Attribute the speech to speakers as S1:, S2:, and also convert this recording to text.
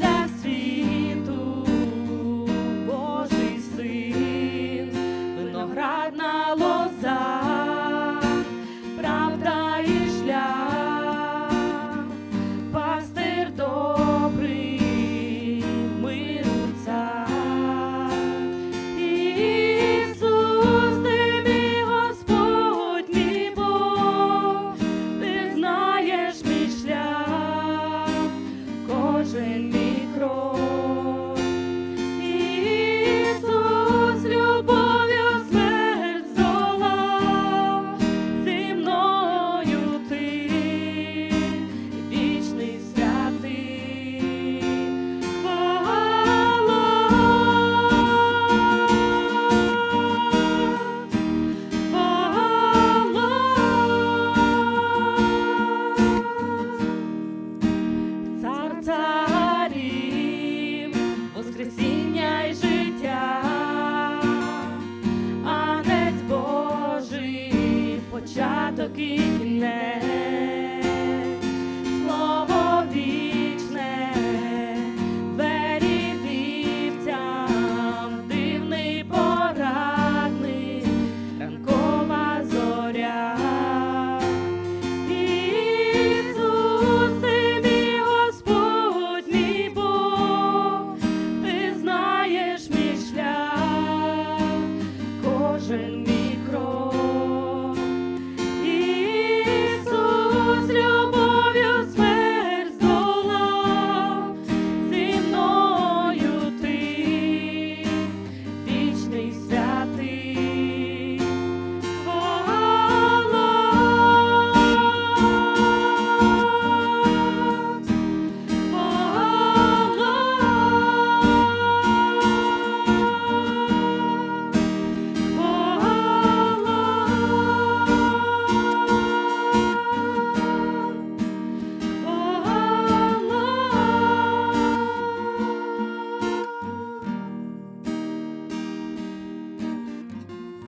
S1: Lord, міняй життя, а Божий початок і кінець.